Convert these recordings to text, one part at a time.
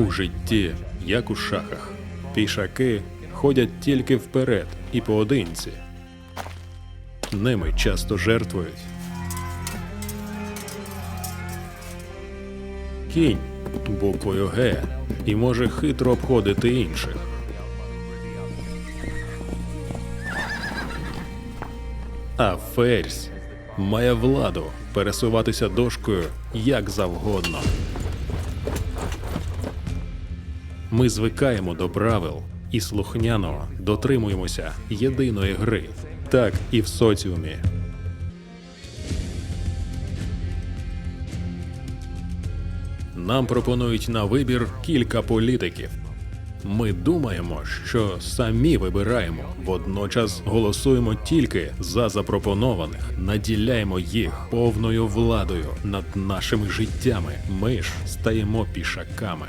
У житті, як у шахах, пішаки ходять тільки вперед і поодинці. Ними часто жертвують. Кінь буквою Г і може хитро обходити інших. А ферзь має владу пересуватися дошкою як завгодно. Ми звикаємо до правил і слухняно дотримуємося єдиної гри, так і в соціумі. Нам пропонують на вибір кілька політиків. Ми думаємо, що самі вибираємо, водночас голосуємо тільки за запропонованих, наділяємо їх повною владою над нашими життями. Ми ж стаємо пішаками.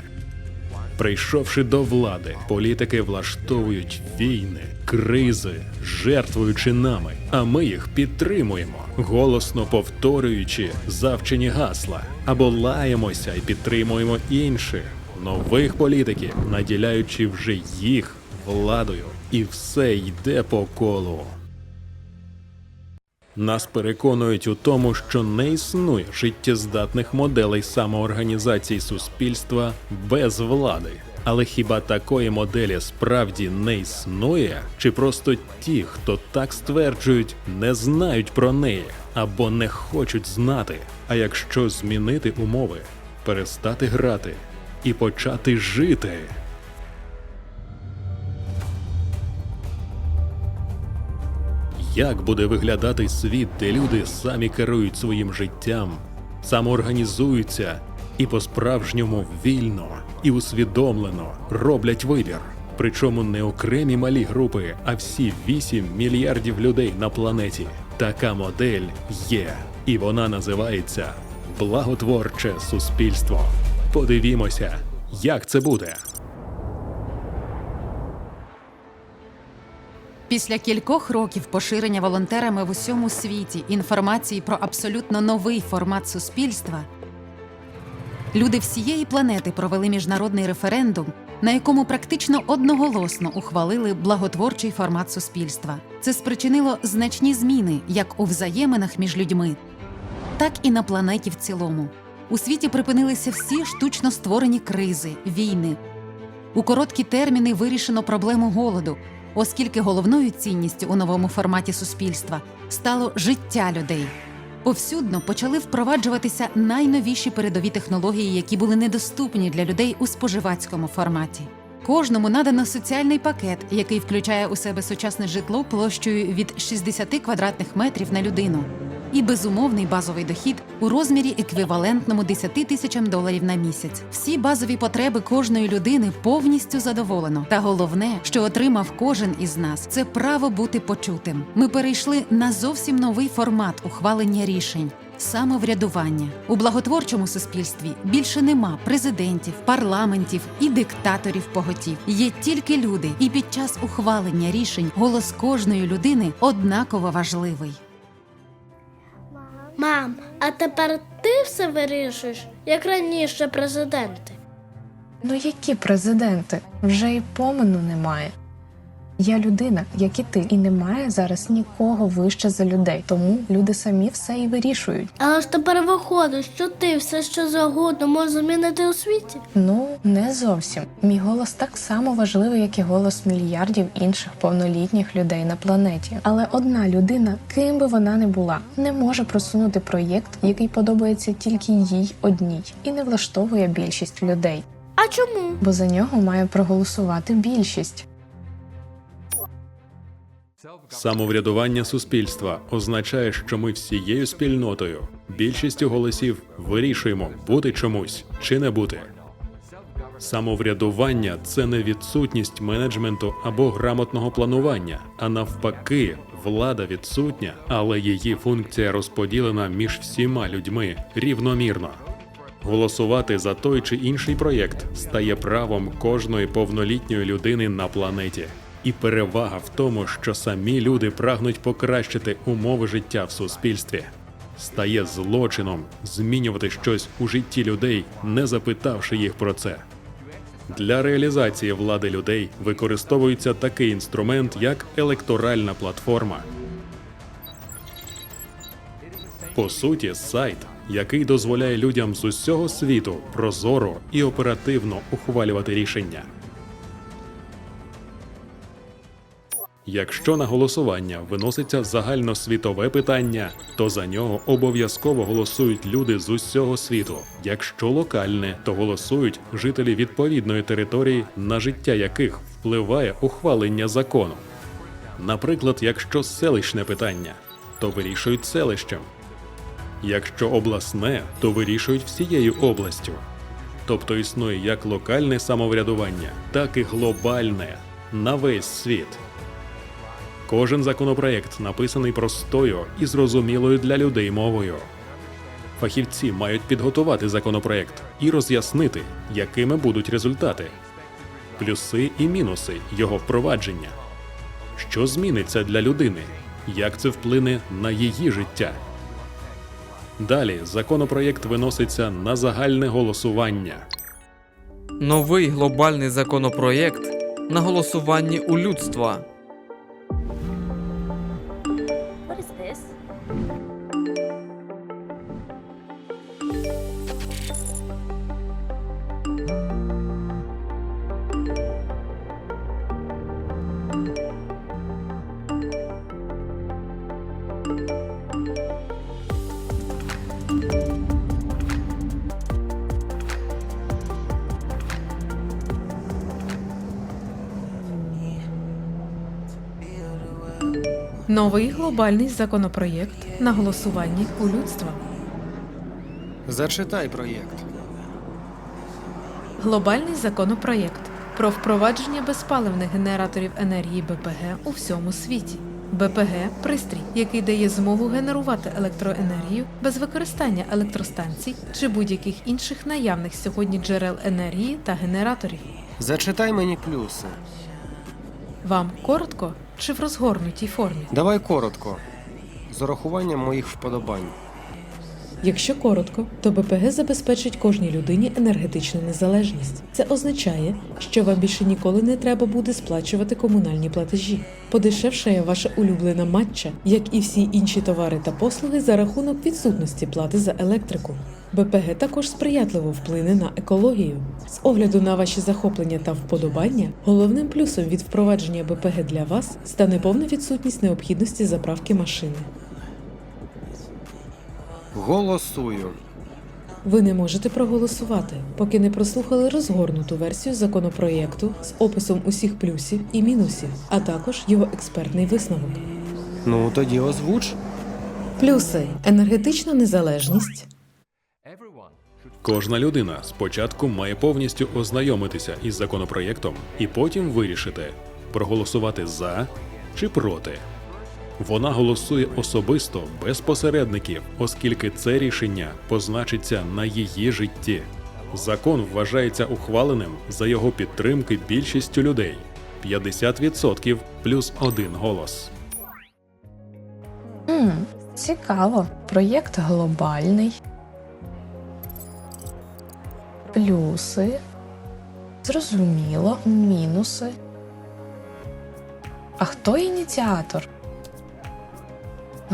Прийшовши до влади, політики влаштовують війни, кризи, жертвуючи нами, а ми їх підтримуємо, голосно повторюючи завчені гасла, або лаємося і підтримуємо інших нових політиків, наділяючи вже їх владою, і все йде по колу. Нас переконують у тому, що не існує життєздатних моделей самоорганізації суспільства без влади. Але хіба такої моделі справді не існує? Чи просто ті, хто так стверджують, не знають про неї або не хочуть знати? А якщо змінити умови, перестати грати і почати жити? Як буде виглядати світ, де люди самі керують своїм життям, самоорганізуються і по-справжньому вільно і усвідомлено роблять вибір? Причому не окремі малі групи, а всі 8 мільярдів людей на планеті. Така модель є, і вона називається благотворче суспільство. Подивімося, як це буде. Після кількох років поширення волонтерами в усьому світі інформації про абсолютно новий формат суспільства, люди всієї планети провели міжнародний референдум, на якому практично одноголосно ухвалили благотворчий формат суспільства. Це спричинило значні зміни як у взаєминах між людьми, так і на планеті в цілому. У світі припинилися всі штучно створені кризи, війни. У короткі терміни вирішено проблему голоду, оскільки головною цінністю у новому форматі суспільства стало життя людей. Повсюдно почали впроваджуватися найновіші передові технології, які були недоступні для людей у споживацькому форматі. Кожному надано соціальний пакет, який включає у себе сучасне житло площею від 60 квадратних метрів на людину, і безумовний базовий дохід у розмірі еквівалентному 10 тисячам доларів на місяць. Всі базові потреби кожної людини повністю задоволено. Та головне, що отримав кожен із нас, це право бути почутим. Ми перейшли на зовсім новий формат ухвалення рішень. Самоврядування у благотворчому суспільстві більше нема президентів, парламентів і диктаторів поготів. Є тільки люди, і під час ухвалення рішень голос кожної людини однаково важливий. Мам, а тепер ти все вирішуєш, як раніше президенти. Ну які президенти? Вже і помину немає. Я людина, як і ти, і немає зараз нікого вище за людей, тому люди самі все і вирішують. Але ж тепер виходить, що ти все що завгодно можеш змінити у світі. Ну не зовсім. Мій голос так само важливий, як і голос мільярдів інших повнолітніх людей на планеті. Але одна людина, ким би вона не була, не може просунути проєкт, який подобається тільки їй одній, і не влаштовує більшість людей, А чому? бо за нього має проголосувати більшість. Самоврядування суспільства означає, що ми всією спільнотою, більшістю голосів вирішуємо бути чомусь чи не бути. Самоврядування це не відсутність менеджменту або грамотного планування, а навпаки, влада відсутня, але її функція розподілена між всіма людьми рівномірно. Голосувати за той чи інший проєкт стає правом кожної повнолітньої людини на планеті. І перевага в тому, що самі люди прагнуть покращити умови життя в суспільстві. Стає злочином змінювати щось у житті людей, не запитавши їх про це. Для реалізації влади людей використовується такий інструмент, як електоральна платформа. По суті, сайт, який дозволяє людям з усього світу прозоро і оперативно ухвалювати рішення. Якщо на голосування виноситься загальносвітове питання, то за нього обов'язково голосують люди з усього світу. Якщо локальне, то голосують жителі відповідної території, на життя яких впливає ухвалення закону. Наприклад, якщо селищне питання, то вирішують селищем. Якщо обласне, то вирішують всією областю. Тобто існує як локальне самоврядування, так і глобальне на весь світ. Кожен законопроект написаний простою і зрозумілою для людей мовою. Фахівці мають підготувати законопроект і роз'яснити, якими будуть результати, плюси і мінуси його впровадження, що зміниться для людини, як це вплине на її життя. Далі законопроєкт виноситься на загальне голосування. Новий глобальний законопроєкт на голосуванні у людства. Новий глобальний законопроєкт на голосуванні у людства. Зачитай проєкт. Глобальний законопроєкт про впровадження безпаливних генераторів енергії БПГ у всьому світі. БПГ пристрій, який дає змогу генерувати електроенергію без використання електростанцій чи будь-яких інших наявних сьогодні джерел енергії та генераторів. Зачитай мені плюси. Вам коротко чи в розгорнутій формі? Давай коротко. З урахуванням моїх вподобань. Якщо коротко, то БПГ забезпечить кожній людині енергетичну незалежність. Це означає, що вам більше ніколи не треба буде сплачувати комунальні платежі. Подешевшає ваша улюблена матча, як і всі інші товари та послуги за рахунок відсутності плати за електрику. БПГ також сприятливо вплине на екологію. З огляду на ваші захоплення та вподобання, головним плюсом від впровадження БПГ для вас стане повна відсутність необхідності заправки машини. Голосую. Ви не можете проголосувати, поки не прослухали розгорнуту версію законопроєкту з описом усіх плюсів і мінусів, а також його експертний висновок. Ну тоді озвуч. Плюси: енергетична незалежність, Кожна людина спочатку має повністю ознайомитися із законопроєктом і потім вирішити, проголосувати за чи проти. Вона голосує особисто без посередників, оскільки це рішення позначиться на її житті. Закон вважається ухваленим за його підтримки більшістю людей 50% плюс один голос. Хм, цікаво. Проєкт глобальний. Плюси. Зрозуміло. Мінуси. А хто ініціатор?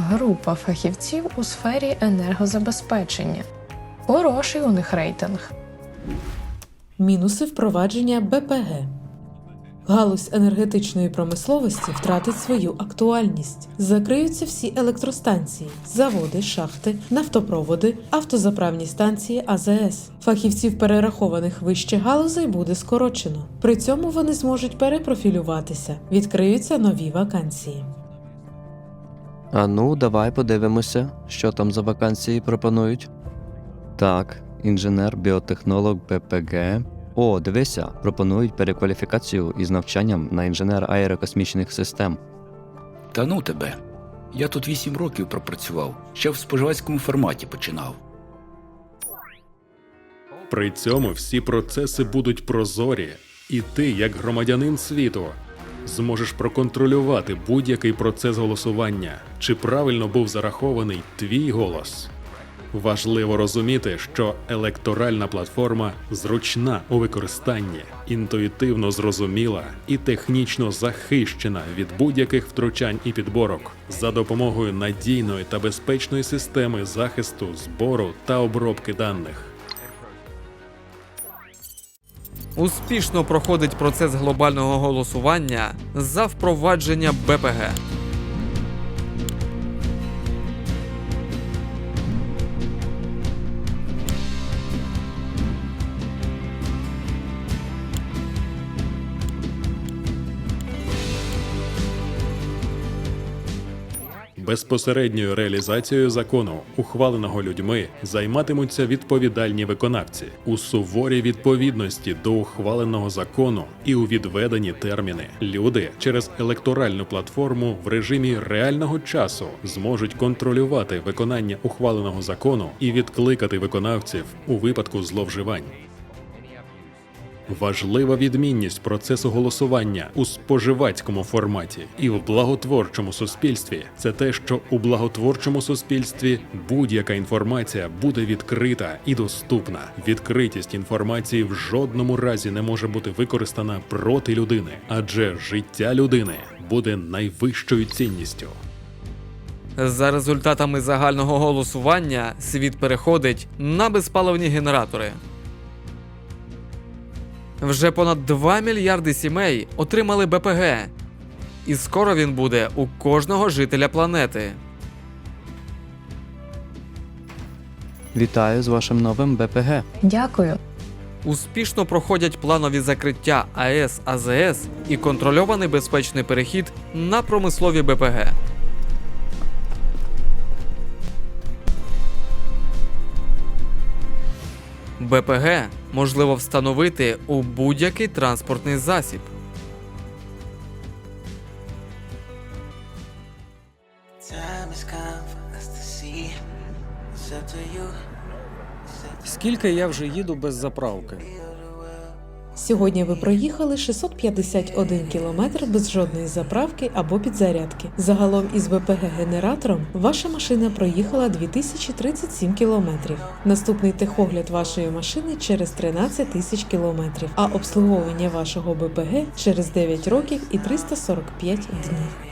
Група фахівців у сфері енергозабезпечення. Хороший у них рейтинг. мінуси впровадження БПГ. Галузь енергетичної промисловості втратить свою актуальність. Закриються всі електростанції, заводи, шахти, нафтопроводи, автозаправні станції АЗС. Фахівців перерахованих вище галузей буде скорочено. При цьому вони зможуть перепрофілюватися, відкриються нові вакансії. А ну, давай подивимося, що там за вакансії пропонують. Так, інженер, біотехнолог БПГ. О, дивися, пропонують перекваліфікацію із навчанням на інженер аерокосмічних систем. Та ну тебе. Я тут вісім років пропрацював, ще в споживацькому форматі починав. При цьому всі процеси будуть прозорі, і ти, як громадянин світу, зможеш проконтролювати будь-який процес голосування, чи правильно був зарахований твій голос. Важливо розуміти, що електоральна платформа зручна у використанні, інтуїтивно зрозуміла і технічно захищена від будь-яких втручань і підборок за допомогою надійної та безпечної системи захисту, збору та обробки даних. Успішно проходить процес глобального голосування за впровадження БПГ. Безпосередньою реалізацією закону, ухваленого людьми, займатимуться відповідальні виконавці у суворій відповідності до ухваленого закону і у відведені терміни. Люди через електоральну платформу в режимі реального часу зможуть контролювати виконання ухваленого закону і відкликати виконавців у випадку зловживань. Важлива відмінність процесу голосування у споживацькому форматі і в благотворчому суспільстві це те, що у благотворчому суспільстві будь-яка інформація буде відкрита і доступна. Відкритість інформації в жодному разі не може бути використана проти людини, адже життя людини буде найвищою цінністю. За результатами загального голосування світ переходить на безпаливні генератори. Вже понад 2 мільярди сімей отримали БПГ, і скоро він буде у кожного жителя планети. Вітаю з вашим новим БПГ. Дякую. Успішно проходять планові закриття АЕС АЗС і контрольований безпечний перехід на промислові БПГ. БПГ можливо встановити у будь-який транспортний засіб. Скільки я вже їду без заправки? Сьогодні ви проїхали 651 кілометр без жодної заправки або підзарядки. Загалом із ВПГ-генератором ваша машина проїхала 2037 кілометрів. Наступний техогляд вашої машини через 13 тисяч кілометрів, а обслуговування вашого БПГ через 9 років і 345 днів.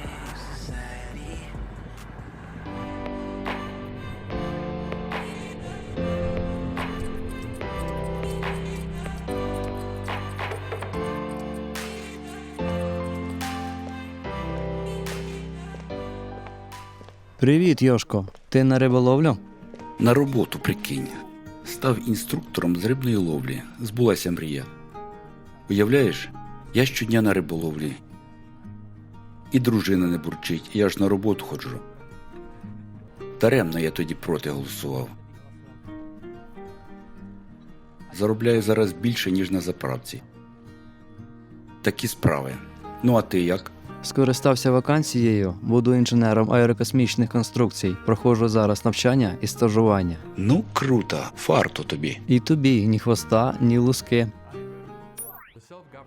Привіт, Йошко. Ти на риболовлю? На роботу, прикинь. Став інструктором з рибної ловлі. Збулася мрія. Уявляєш, я щодня на риболовлі. І дружина не бурчить, я ж на роботу ходжу. Даремно я тоді проти голосував. Заробляю зараз більше, ніж на заправці. Такі справи. Ну а ти як? Скористався вакансією, буду інженером аерокосмічних конструкцій. Проходжу зараз навчання і стажування. Ну, круто, фарту тобі. І тобі ні хвоста, ні луски.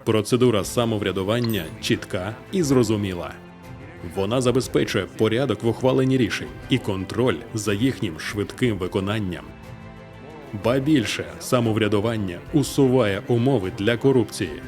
Процедура самоврядування чітка і зрозуміла. Вона забезпечує порядок в ухваленні рішень і контроль за їхнім швидким виконанням. Ба більше самоврядування усуває умови для корупції.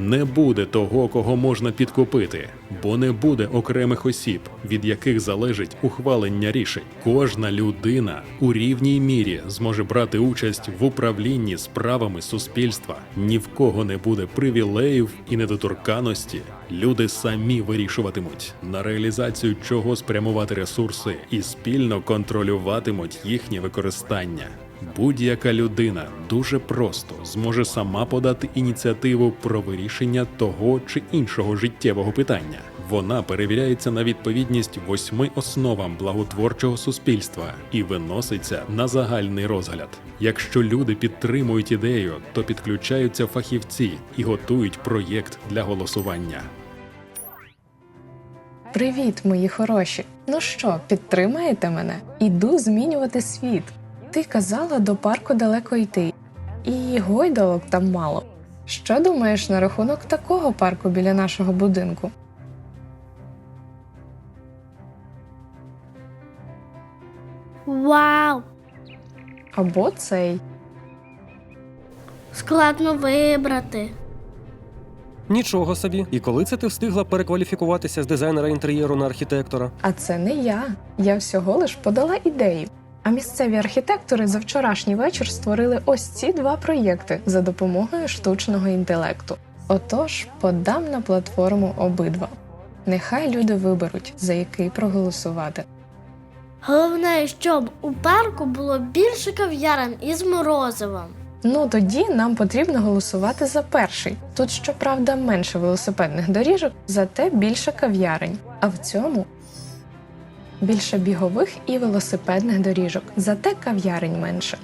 Не буде того, кого можна підкупити, бо не буде окремих осіб, від яких залежить ухвалення рішень. Кожна людина у рівній мірі зможе брати участь в управлінні справами суспільства. Ні в кого не буде привілеїв і недоторканості. Люди самі вирішуватимуть на реалізацію чого спрямувати ресурси і спільно контролюватимуть їхнє використання. Будь-яка людина дуже просто зможе сама подати ініціативу про вирішення того чи іншого життєвого питання. Вона перевіряється на відповідність восьми основам благотворчого суспільства і виноситься на загальний розгляд. Якщо люди підтримують ідею, то підключаються фахівці і готують проєкт для голосування. Привіт, мої хороші. Ну що, підтримаєте мене? Іду змінювати світ. Ти казала до парку далеко йти, і гойдалок там мало. Що думаєш на рахунок такого парку біля нашого будинку? Вау! або цей. Складно вибрати. Нічого собі. І коли це ти встигла перекваліфікуватися з дизайнера інтер'єру на архітектора? А це не я. Я всього лиш подала ідею. А місцеві архітектори за вчорашній вечір створили ось ці два проєкти за допомогою штучного інтелекту. Отож, подам на платформу обидва. Нехай люди виберуть, за який проголосувати. Головне, щоб у парку було більше кав'ярень із морозивом. Ну тоді нам потрібно голосувати за перший. Тут, щоправда, менше велосипедних доріжок, зате більше кав'ярень. А в цьому більше бігових і велосипедних доріжок, зате кав'ярень менше.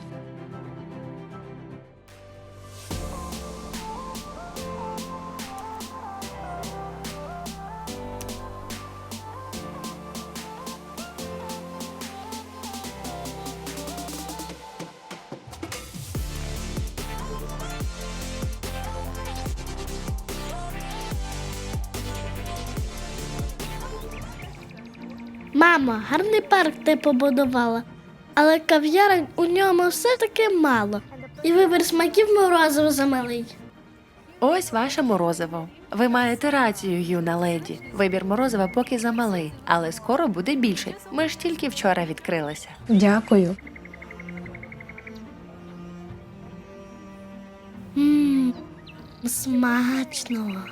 Мама, гарний парк ти побудувала, але кав'ярень у ньому все-таки мало. І вибір смаків морозиво замалий. Ось ваше морозиво. Ви маєте рацію, юна леді. Вибір морозива поки замалий, але скоро буде більше. Ми ж тільки вчора відкрилися. Дякую. Ммм, смачно.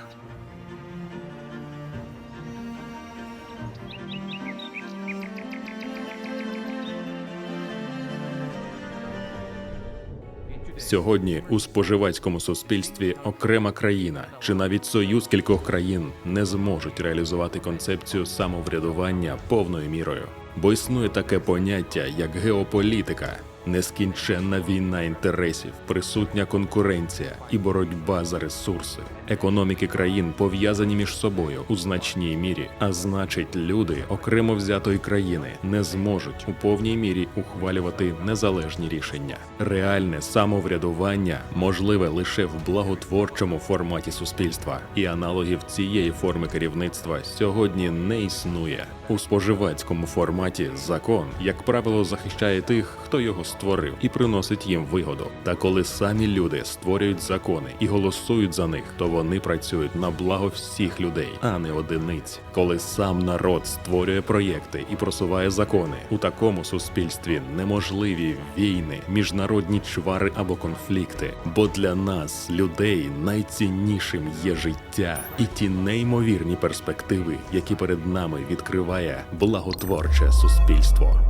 Сьогодні у споживацькому суспільстві окрема країна чи навіть союз кількох країн не зможуть реалізувати концепцію самоврядування повною мірою, бо існує таке поняття як геополітика. Нескінченна війна інтересів, присутня конкуренція і боротьба за ресурси. Економіки країн пов'язані між собою у значній мірі, а значить, люди окремо взятої країни не зможуть у повній мірі ухвалювати незалежні рішення. Реальне самоврядування можливе лише в благотворчому форматі суспільства, і аналогів цієї форми керівництва сьогодні не існує. У споживацькому форматі закон, як правило, захищає тих, хто його створив, і приносить їм вигоду. Та коли самі люди створюють закони і голосують за них, то вони працюють на благо всіх людей, а не одиниць. Коли сам народ створює проєкти і просуває закони, у такому суспільстві неможливі війни, міжнародні чвари або конфлікти. Бо для нас, людей, найціннішим є життя і ті неймовірні перспективи, які перед нами відкриває благотворче суспільство.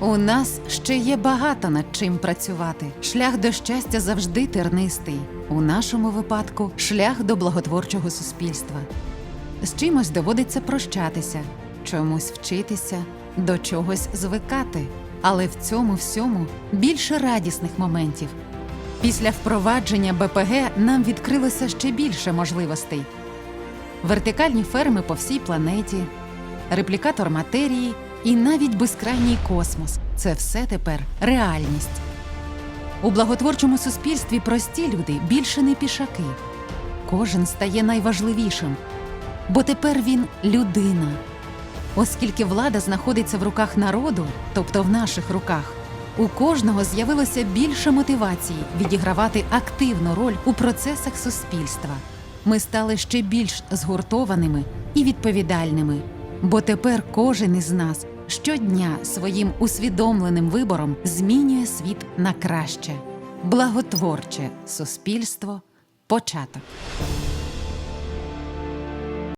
У нас ще є багато над чим працювати. Шлях до щастя завжди тернистий. У нашому випадку шлях до благотворчого суспільства. З чимось доводиться прощатися, чомусь вчитися, до чогось звикати. Але в цьому всьому більше радісних моментів. Після впровадження БПГ нам відкрилося ще більше можливостей. Вертикальні ферми по всій планеті, реплікатор матерії і навіть безкрайній космос це все тепер реальність. У благотворчому суспільстві прості люди більше не пішаки. Кожен стає найважливішим, бо тепер він людина. Оскільки влада знаходиться в руках народу, тобто в наших руках, у кожного з'явилося більше мотивації відігравати активну роль у процесах суспільства. Ми стали ще більш згуртованими і відповідальними, бо тепер кожен із нас щодня своїм усвідомленим вибором змінює світ на краще. Благотворче суспільство початок.